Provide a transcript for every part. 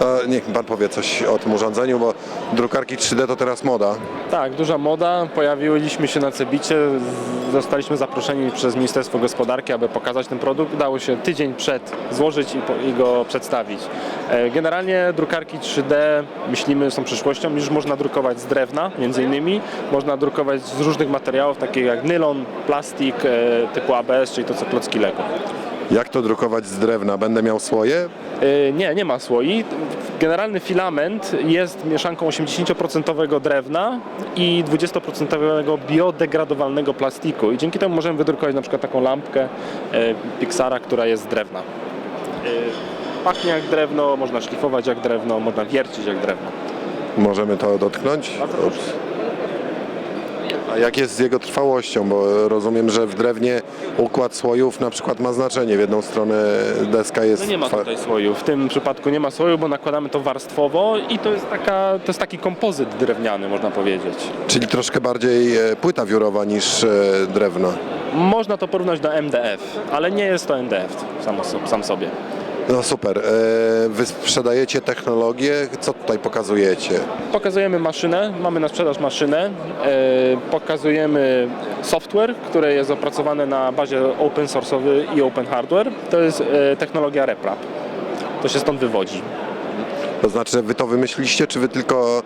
E, Niech mi pan powie coś o tym urządzeniu, bo drukarki 3D to teraz moda. Tak, duża moda. Pojawiliśmy się na Cebicie. Zostaliśmy zaproszeni przez Ministerstwo Gospodarki, aby pokazać ten produkt. Udało się tydzień przed złożyć i, po, i go przedstawić. E, Generalnie drukarki 3D myślimy są przyszłością. Już można drukować z drewna, między innymi. Można drukować z różnych materiałów, takich jak nylon, plastik e, typu ABS, czyli to co klocki Lego. Jak to drukować z drewna? Będę miał słoje? E, Nie, nie ma słoi. Generalny filament jest mieszanką 80% drewna i 20% biodegradowalnego plastiku i dzięki temu możemy wydrukować na przykład taką lampkę e, Pixara, która jest z drewna. E, Pachnie jak drewno, można szlifować jak drewno, można wiercić jak drewno. Możemy to dotknąć? Bardzo proszę. A jak jest z jego trwałością? Bo rozumiem, że w drewnie układ słojów na przykład ma znaczenie. W jedną stronę deska jest... No nie ma tutaj słoju. W tym przypadku nie ma słoju, bo nakładamy to warstwowo i to jest, taka, to jest taki kompozyt drewniany, można powiedzieć. Czyli troszkę bardziej e, płyta wiórowa niż e, drewno. Można to porównać do MDF, ale nie jest to MDF sam, sam sobie. No super. E, Wy sprzedajecie technologię. Co tutaj pokazujecie? Pokazujemy maszynę, mamy na sprzedaż maszynę, e, pokazujemy software, które jest opracowane na bazie open source'owy i open hardware. To jest e, technologia RepRap. To się stąd wywodzi. To znaczy, wy to wymyśliliście, czy wy tylko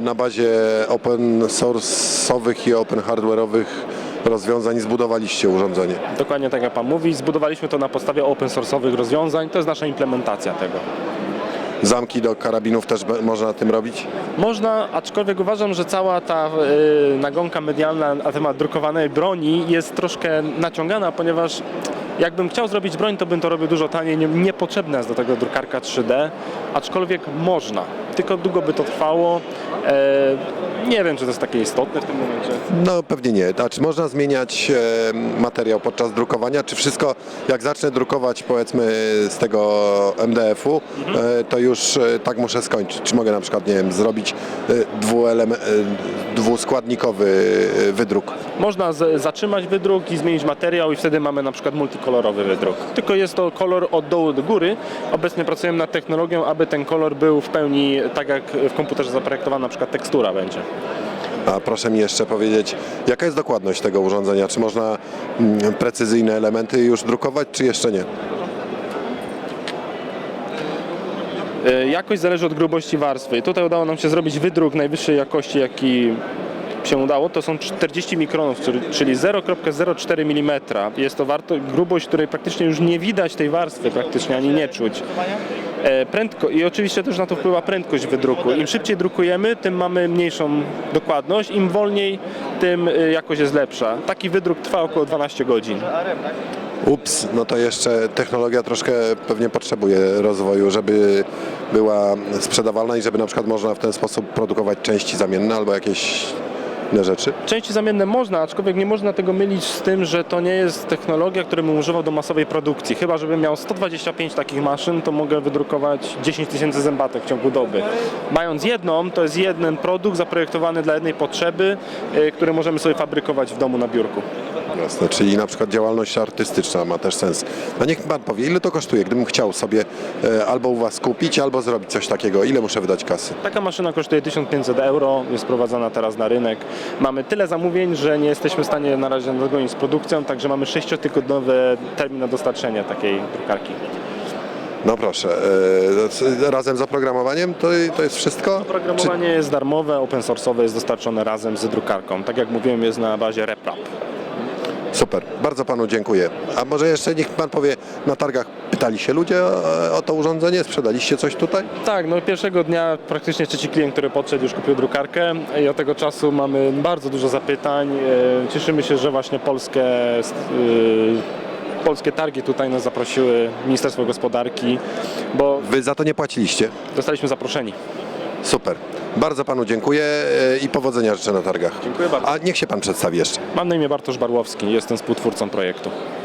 na bazie open source'owych i open hardware'owych rozwiązań zbudowaliście urządzenie? Dokładnie tak jak Pan mówi, zbudowaliśmy to na podstawie open source'owych rozwiązań. To jest nasza implementacja tego. Zamki do karabinów też można tym robić? Można, aczkolwiek uważam, że cała ta y, nagonka medialna na temat drukowanej broni jest troszkę naciągana, ponieważ jakbym chciał zrobić broń, to bym to robił dużo taniej. Nie, niepotrzebna jest do tego drukarka 3D, aczkolwiek można. Tylko długo by to trwało. E, nie wiem, czy to jest takie istotne w tym momencie. No pewnie nie. A czy można zmieniać e, materiał podczas drukowania? Czy wszystko, jak zacznę drukować powiedzmy z tego MDF-u, e, to już tak muszę skończyć? Czy mogę na przykład, nie wiem, zrobić dwuskładnikowy wydruk? Można zatrzymać wydruk i zmienić materiał i wtedy mamy na przykład multikolorowy wydruk. Tylko jest to kolor od dołu do góry. Obecnie pracujemy nad technologią, aby ten kolor był w pełni tak jak w komputerze zaprojektowana na przykład tekstura będzie. A proszę mi jeszcze powiedzieć, jaka jest dokładność tego urządzenia? Czy można mm, precyzyjne elementy już drukować, czy jeszcze nie? E, Jakość zależy od grubości warstwy. Tutaj udało nam się zrobić wydruk najwyższej jakości, jaki się udało. To są 40 mikronów, czyli- czyli 0,04 mm. Jest to warto, grubość, której praktycznie już nie widać tej warstwy, praktycznie ani nie czuć. E, Prędko, I oczywiście też na to wpływa prędkość wydruku. Im szybciej drukujemy, tym mamy mniejszą dokładność. Im wolniej, tym e, jakość jest lepsza. Taki wydruk trwa około 12 godzin. Ups, no to jeszcze technologia troszkę pewnie potrzebuje rozwoju, żeby była sprzedawalna i żeby na przykład można w ten sposób produkować części zamienne albo jakieś inne rzeczy. Części zamienne można, aczkolwiek nie można tego mylić z tym, że to nie jest technologia, której bym używał do masowej produkcji. Chyba, żebym miał 125 takich maszyn, to mogę wydrukować 10 tysięcy zębatek w ciągu doby. Mając jedną, to jest jeden produkt zaprojektowany dla jednej potrzeby, y, który możemy sobie fabrykować w domu na biurku. Jasne, czyli na przykład działalność artystyczna ma też sens. No niech pan powie, ile to kosztuje, gdybym chciał sobie e, albo u was kupić, albo zrobić coś takiego, ile muszę wydać kasy? Taka maszyna kosztuje 1500 euro, jest prowadzona teraz na rynek. Mamy tyle zamówień, że nie jesteśmy w stanie na razie nadgonić z produkcją, także mamy 6-tygodniowy termin na dostarczenie takiej drukarki. No proszę, e, razem z oprogramowaniem to, to jest wszystko? Oprogramowanie jest darmowe, open source'owe, jest dostarczone razem z drukarką. Tak jak mówiłem, jest na bazie RepRap. Super, bardzo panu dziękuję. A może jeszcze niech pan powie, na targach pytali się ludzie o, o to urządzenie, sprzedaliście coś tutaj? Tak, no pierwszego dnia praktycznie trzeci klient, który podszedł, już kupił drukarkę i od tego czasu mamy bardzo dużo zapytań. E, Cieszymy się, że właśnie polskie, e, polskie targi tutaj nas zaprosiły, Ministerstwo Gospodarki, bo Wy za to nie płaciliście? zostaliśmy zaproszeni. Super. Bardzo panu dziękuję e, i powodzenia życzę na targach. Dziękuję bardzo. A niech się pan przedstawi jeszcze. Mam na imię Bartosz Barłowski, jestem współtwórcą projektu.